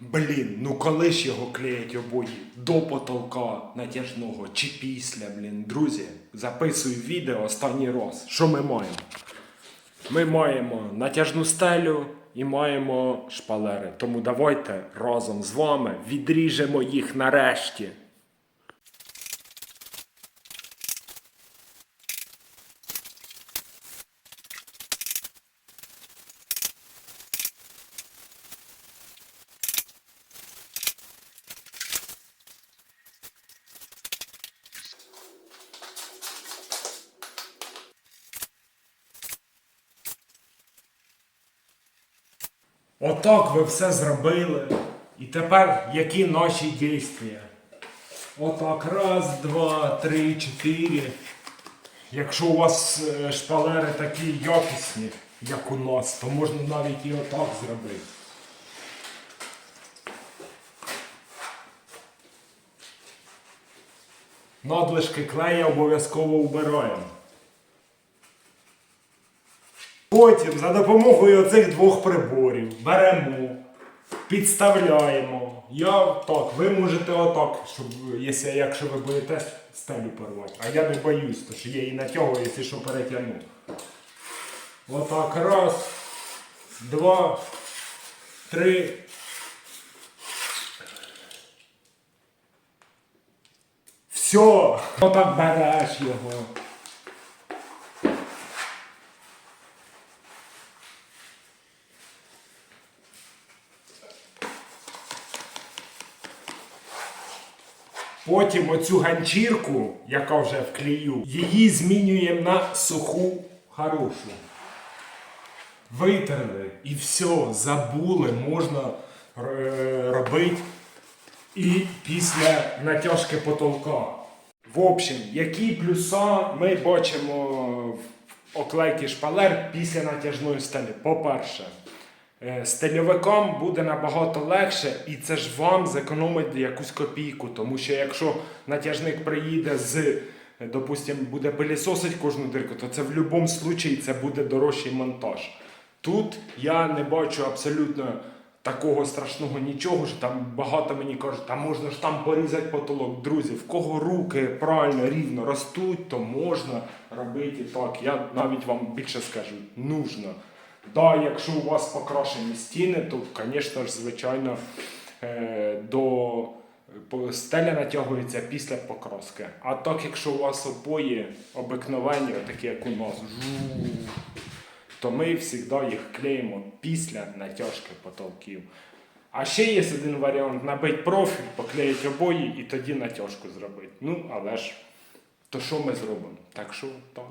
Блін, ну коли ж його клеять обої? До потолка натяжного чи після, блін. Друзі, записую відео останній раз. Що ми маємо? Ми маємо натяжну стелю і маємо шпалери. Тому давайте разом з вами відріжемо їх нарешті. Отак ви все зробили. І тепер які наші дійства? Отак, раз, два, три, чотири. Якщо у вас е, шпалери такі якісні, як у нас, то можна навіть і отак зробити. Надлишки клея обов'язково вбираємо. Потім за допомогою оцих двох приборів беремо, підставляємо. Я так, ви можете отак, щоб, якщо, якщо ви будете стелю порвати. А я не боюсь, тому що я її натягую, якщо що перетягну. Отак, раз, два, три. Все, отак береш його. Потім оцю ганчірку, яка вже в клею, її змінюємо на суху хорошу. Витерли і все, забули, можна е, робити і після натяжки потолка. В общем, які плюса ми бачимо в оклейки шпалер після натяжної стелі? По-перше, Е, Стильовикам буде набагато легше, і це ж вам зекономить якусь копійку, тому що якщо натяжник приїде з, допустим, буде пилісосить кожну дирку, то це в будь-якому випадку це буде дорожчий монтаж. Тут я не бачу абсолютно такого страшного нічого, що там багато мені кажуть, там можна ж там порізати потолок. Друзі, в кого руки правильно рівно ростуть, то можна робити так. Я навіть вам більше скажу, нужно. Да, якщо у вас покрашені стіни, то, звісно ж, звичайно, е, до стеля натягується після покраски. А так, якщо у вас обої обикновені, такі як у нас, то ми завжди їх клеїмо після натяжки потолків. А ще є один варіант набити профіль, поклеїти обої і тоді натяжку зробити. Ну, але ж, то що ми зробимо? Так що так.